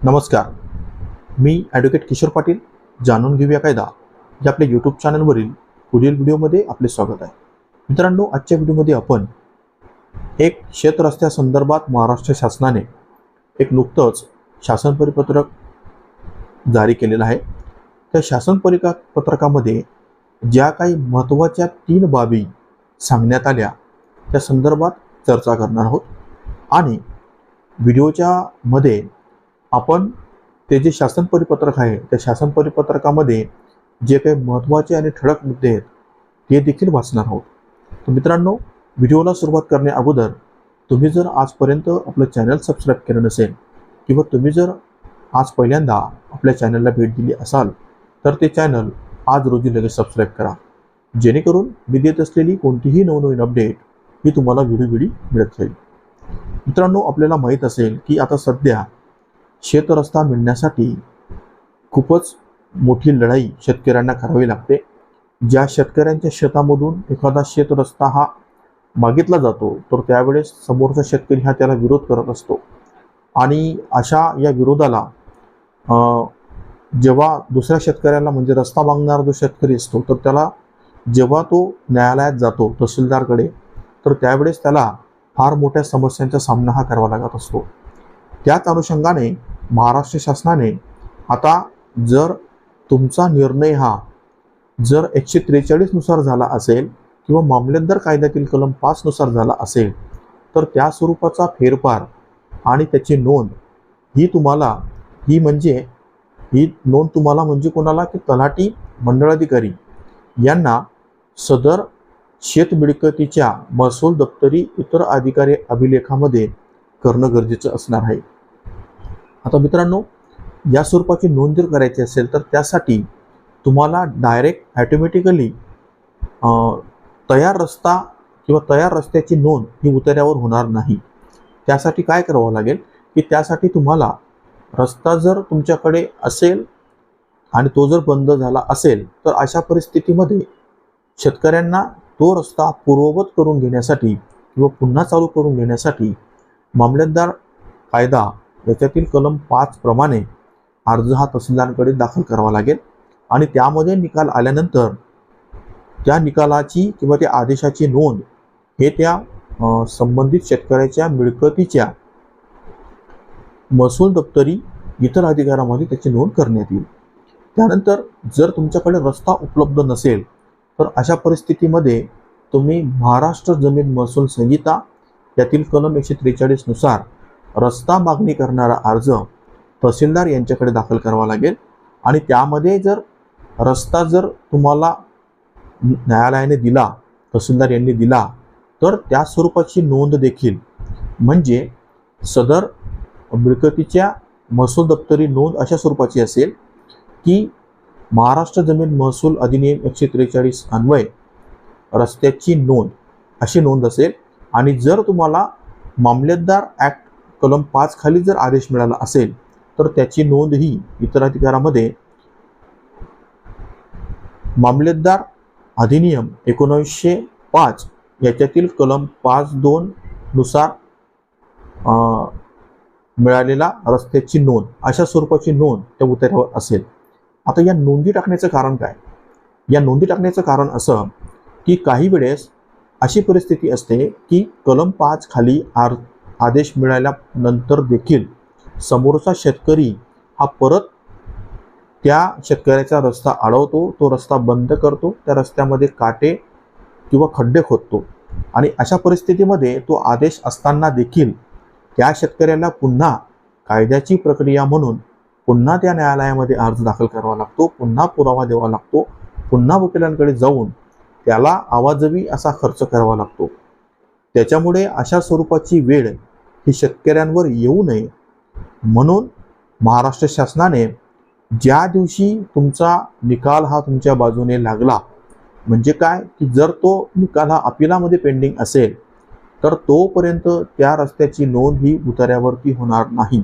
नमस्कार. मी ॲडव्होकेट किशोर पाटील जाणून घेऊया कायदा. या आपल्या यूट्यूब चॅनलवरील पुढील व्हिडिओमध्ये आपले स्वागत आहे. मित्रांनो आजच्या व्हिडिओमध्ये आपण एक शेतरस्त्यासंदर्भात महाराष्ट्र शासनाने एक नुकतंच शासन परिपत्रक जारी केलेलं आहे. त्या शासन परिका पत्रकामध्ये ज्या काही महत्त्वाच्या तीन बाबी सांगण्यात आल्या त्या संदर्भात चर्चा करणार आहोत. आणि व्हिडिओच्या मध्ये आपण ते जे शासन परिपत्रक आहे त्या शासन परिपत्रकामध्ये जे काही महत्त्वाचे आणि ठळक मुद्दे आहेत ते देखील वाचणार आहोत. तर मित्रांनो व्हिडिओला सुरुवात करण्या अगोदर तुम्ही जर आजपर्यंत आपलं चॅनल सबस्क्राईब केलं नसेल किंवा तुम्ही जर आज पहिल्यांदा आपल्या चॅनलला भेट दिली असाल तर ते चॅनल आज रोजी लगेच सबस्क्राईब करा. जेणेकरून मी देत असलेली कोणतीही नवनवीन अपडेट ही तुम्हाला व्हिडिओ व्हिडिओ मिळत राहील. मित्रांनो आपल्याला माहीत असेल की आता सध्या शेतरस्ता मिळण्यासाठी खूपच मोठी लढाई शेतकऱ्यांना करावी लागते. ज्या शेतकऱ्यांच्या शेतामधून एखादा शेतरस्ता हा मागितला जातो तर त्यावेळेस समोरचा शेतकरी हा त्याला विरोध करत असतो. आणि अशा या विरोधाला जेव्हा दुसऱ्या शेतकऱ्याला म्हणजे रस्ता मागणारा जो शेतकरी असतो तर त्याला जेव्हा तो न्यायालयात जातो तहसीलदारकडे तर त्यावेळेस त्याला फार मोठ्या समस्यांचा सामना हा करावा लागत असतो. त्याच अनुषंगाने महाराष्ट्र शासनाने आता जर तुमचा निर्णय हा जर एकशे त्रेचाळीसनुसार झाला असेल किंवा मामलेदार कायद्यातील कलम पाचनुसार झाला असेल तर त्या स्वरूपाचा फेरफार आणि त्याची नोंद ही तुम्हाला ही म्हणजे ही नोंद तुम्हाला म्हणजे कोणाला? की तलाठी मंडळाधिकारी यांना सदर शेत मिळकतीच्या महसूल दप्तरी इतर अधिकारी अभिलेखामध्ये करणं गरजेचं असणार आहे. आता मित्रांनो या स्वरूपाची नोंद जर करायची असेल तर त्यासाठी तुम्हाला डायरेक्ट ॲटोमॅटिकली तयार रस्ता किंवा तयार रस्त्याची नोंद ही उतार्यावर होणार नाही. त्यासाठी काय करावं लागेल की त्यासाठी तुम्हाला रस्ता जर तुमच्याकडे असेल आणि तो जर बंद झाला असेल तर अशा परिस्थितीमध्ये शेतकऱ्यांना तो रस्ता पूर्ववत करून घेण्यासाठी किंवा पुन्हा चालू करून घेण्यासाठी मामलेदार कायदा याच्यातील कलम पाच प्रमाणे अर्ज हा तहसीलदारांकडे दाखल करावा लागेल. आणि त्यामध्ये निकाल आल्यानंतर त्या निकालाची किंवा त्या आदेशाची नोंद हे त्या संबंधित शेतकऱ्याच्या मिळकतीच्या महसूल दप्तरी इतर अधिकारामध्ये त्याची नोंद करण्यात येईल. त्यानंतर जर तुमच्याकडे रस्ता उपलब्ध नसेल तर अशा परिस्थितीमध्ये तुम्ही महाराष्ट्र जमीन महसूल संहिता यातील कलम एकशे त्रेचाळीसनुसार रस्ता मागणी करणारा अर्ज तहसीलदार यांच्याकडे दाखल करावा लागेल. आणि त्यामध्ये जर रस्ता जर तुम्हाला न्यायालयाने दिला तहसीलदार यांनी दिला तर त्या स्वरूपाची नोंद देखील म्हणजे सदर मिळकतीच्या महसूल दप्तरी नोंद अशा स्वरूपाची असेल की महाराष्ट्र जमीन महसूल अधिनियम एकशे त्रेचाळीस अन्वय रस्त्याची नोंद अशी नोंद असेल. आणि जर तुम्हाला मामलेदार ॲक्ट कलम पाच खाली जर आदेश मिळाला असेल तर त्याची नोंद ही इतर अधिकारामध्ये मामलेदार अधिनियम एकोणीसशे पाच याच्यातील कलम पाच दोन नुसार मिळालेला रस्त्याची नोंद अशा स्वरूपाची नोंद त्या उतार्यावर असेल. आता या नोंदी टाकण्याचं कारण काय? या नोंदी टाकण्याचं कारण असं की काही वेळेस अशी परिस्थिती असते की कलम पाच खाली आर आदेश मिळाल्यानंतर देखील समोरचा शेतकरी हा परत त्या शेतकऱ्याचा रस्ता अडवतो तो रस्ता बंद करतो त्या रस्त्यामध्ये काटे किंवा खड्डे खोदतो. आणि अशा परिस्थितीमध्ये तो आदेश असताना देखील त्या शेतकऱ्याला पुन्हा कायद्याची प्रक्रिया म्हणून पुन्हा त्या न्यायालयामध्ये अर्ज दाखल करावा लागतो पुन्हा पुरावा द्यावा लागतो पुन्हा वकिलांकडे जाऊन त्याला आवाजवी असा खर्च करावा लागतो. त्याच्यामुळे अशा स्वरूपाची वेळ ही शेतकऱ्यांवर येऊ नये. म्हणून महाराष्ट्र शासनाने ज्या दिवशी तुमचा निकाल हा तुमच्या बाजूने लागला म्हणजे काय? की जर तो निकाल हा अपिलामध्ये पेंडिंग असेल तर तोपर्यंत त्या रस्त्याची नोंद ही उतार्यावरती होणार नाही.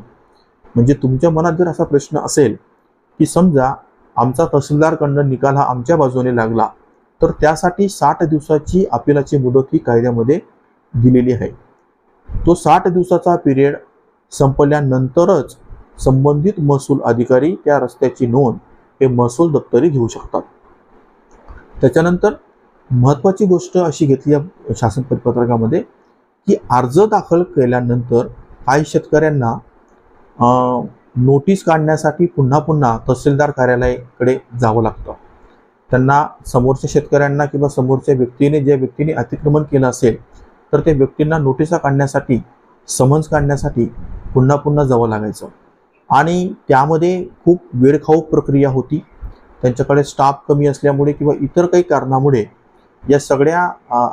म्हणजे तुमच्या मनात जर असा प्रश्न असेल की समजा आमचा तहसीलदारकडनं निकाल हा आमच्या बाजूने लागला तर त्यासाठी साठ दिवसाची अपिलाची मुदत ही कायद्यामध्ये दिलेली आहे. तो साठ दिवसाचा पिरियड संपल्यानंतरच संबंधित महसूल अधिकारी त्या रस्त्याची नोंद हे महसूल दप्तरी घेऊ शकतात. त्याच्यानंतर महत्त्वाची गोष्ट अशी घेतली या शासन परिपत्रकामध्ये की अर्ज दाखल केल्यानंतर काही शेतकऱ्यांना नोटीस काढण्यासाठी पुन्हा पुन्हा तहसीलदार कार्यालयाकडे जावं लागतं. त्यांना समोरच्या शेतकऱ्यांना किंवा समोरच्या व्यक्तीने ज्या व्यक्तीने अतिक्रमण केलं असेल तर त्या व्यक्तींना नोटिसा काढण्यासाठी समन्स काढण्यासाठी पुन्हा पुन्हा जावं लागायचं. आणि त्यामध्ये खूप वेळखाऊ प्रक्रिया होती. त्यांच्याकडे स्टाफ कमी असल्यामुळे किंवा इतर काही कारणामुळे या सगळ्या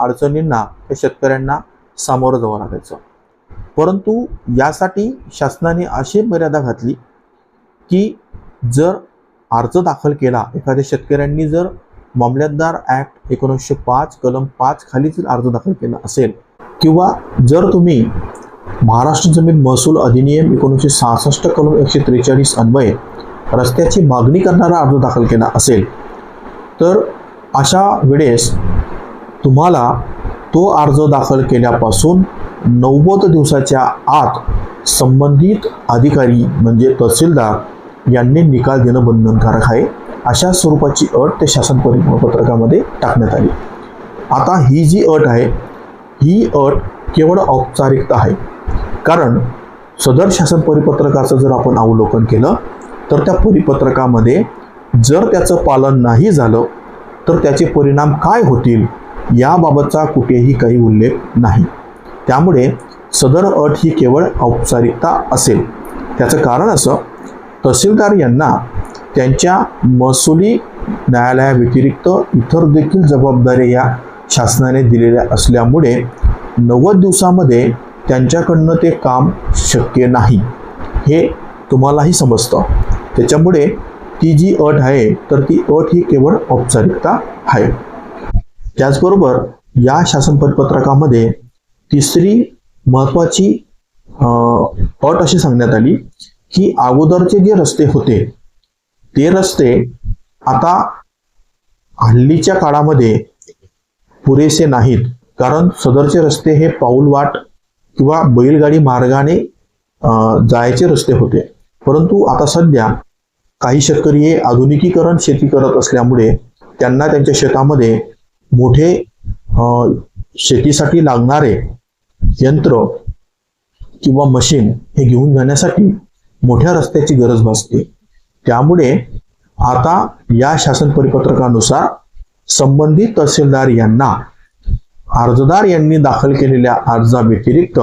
अडचणींना त्या शेतकऱ्यांना सामोरं जावं लागायचं. परंतु यासाठी शासनाने अशी मर्यादा घातली की जर अर्ज दाखल केला एखाद्या शेतकऱ्यांनी जर मामलतदार ॲक्ट एकोणीसशे पाच कलम पाच खाली जर अर्ज दाखल केला असेल किंवा जर तुम्ही महाराष्ट्र जमीन महसूल अधिनियम एकोणीसशे सहासष्ट कलम एकशे त्रेचाळीस अन्वये रस्त्याची मागणी करणारा अर्ज दाखल केला असेल तर अशा वेळेस तुम्हाला तो अर्ज दाखल केल्यापासून नव्वद दिवसाच्या आत संबंधित अधिकारी म्हणजे तहसीलदार यांनी निकाल देणं बंधनकारक आहे. अशा स्वरूपाची अट त्या शासन परिपत्रकामध्ये टाकण्यात आली. आता ही जी अट आहे ही अट केवळ औपचारिकता आहे. कारण सदर शासन परिपत्रकाचं जर आपण अवलोकन केलं तर त्या परिपत्रकामध्ये जर त्याचं पालन नाही झालं तर त्याचे परिणाम काय होतील याबाबतचा कुठेही काही उल्लेख नाही. त्यामुळे सदर अट ही केवळ औपचारिकता असेल. त्याचं कारण असं तहसीलदार यांना त्यांच्या महसुली न्यायालयाव्यतिरिक्त इतर देखील जबाबदाऱ्या या शासनाने दिलेल्या असल्यामुळे नव्वद दिवसामध्ये त्यांच्याकडनं ते काम शक्य नाही. हे तुम्हालाही समजतं. त्याच्यामुळे ती जी अट आहे तर ती अट ही केवळ औपचारिकता आहे. त्याचबरोबर या शासन परिपत्रकामध्ये तिसरी महत्त्वाची अट अशी सांगण्यात आली की अगोदरचे जे रस्ते होते ते रस्ते आता हल्लीच्या काळामध्ये पुरेसे नाहीत. कारण सदरचे रस्ते हे पाऊलवाट किंवा बैलगाडी मार्गाने जायचे रस्ते होते. परंतु आता सध्या काही शेतकरी हे आधुनिकीकरण शेती करत असल्यामुळे त्यांना त्यांच्या शेतामध्ये मोठे शेतीसाठी लागणारे यंत्र किंवा मशीन हे घेऊन जाण्यासाठी मोठ्या रस्त्याची गरज भासते. त्यामुळे आता या शासन परिपत्रकानुसार संबंधित तहसीलदार यांना अर्जदार यांनी दाखल केलेल्या अर्जाव्यतिरिक्त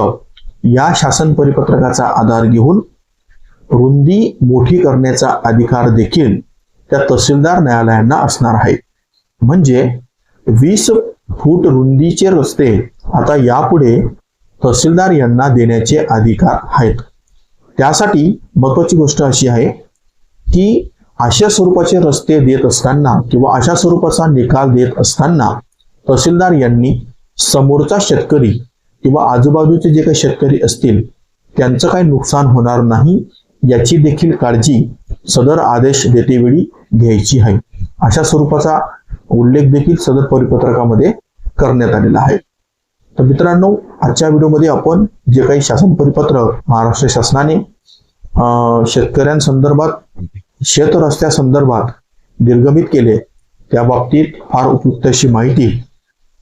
या शासन परिपत्रकाचा आधार घेऊन रुंदी मोठी करण्याचा अधिकार देखील त्या तहसीलदार न्यायालयांना असणार आहे. म्हणजे वीस फूट रुंदीचे रस्ते आता यापुढे तहसीलदार यांना देण्याचे अधिकार आहेत. त्यासाठी महत्वाची गोष्ट अशी आहे की अशा स्वरूपाचे रस्ते देत असताना किंवा अशा स्वरूपाचा निकाल देत असताना तहसीलदार यांनी समोरचा शेतकरी किंवा आजूबाजूचे जे काही शेतकरी असतील त्यांचं काही नुकसान होणार नाही याची देखील काळजी सदर आदेश देतेवेळी घ्यायची आहे. अशा स्वरूपाचा उल्लेख देखील सदर परिपत्रकामध्ये करण्यात आलेला आहे. तर मित्रांनो आजच्या व्हिडिओमध्ये आपण जे काही शासन परिपत्रक महाराष्ट्र शासनाने अं, शेतकऱ्यांसंदर्भात शेत रस्त्यासंदर्भात निर्गमित केले त्या बाबतीत फार उपयुक्त अशी माहिती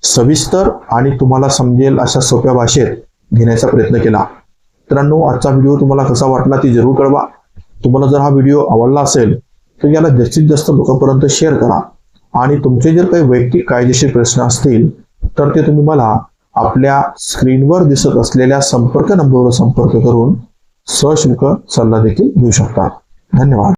सविस्तर आणि तुम्हाला समजेल अशा सोप्या भाषेत घेण्याचा प्रयत्न केला. मित्रांनो आजचा व्हिडिओ तुम्हाला कसा वाटला ती जरूर कळवा. तुम्हाला जर हा व्हिडिओ आवडला असेल तर याला जास्तीत जास्त लोकांपर्यंत शेअर करा. आणि तुमचे जर काही वैयक्तिक कायदेशीर प्रश्न असतील तर ते तुम्ही मला आपल्या स्क्रीनवर दिसत असलेल्या संपर्क नंबरवर संपर्क करून सशुल्क सल्ला देखील घेऊ शकता. धन्यवाद.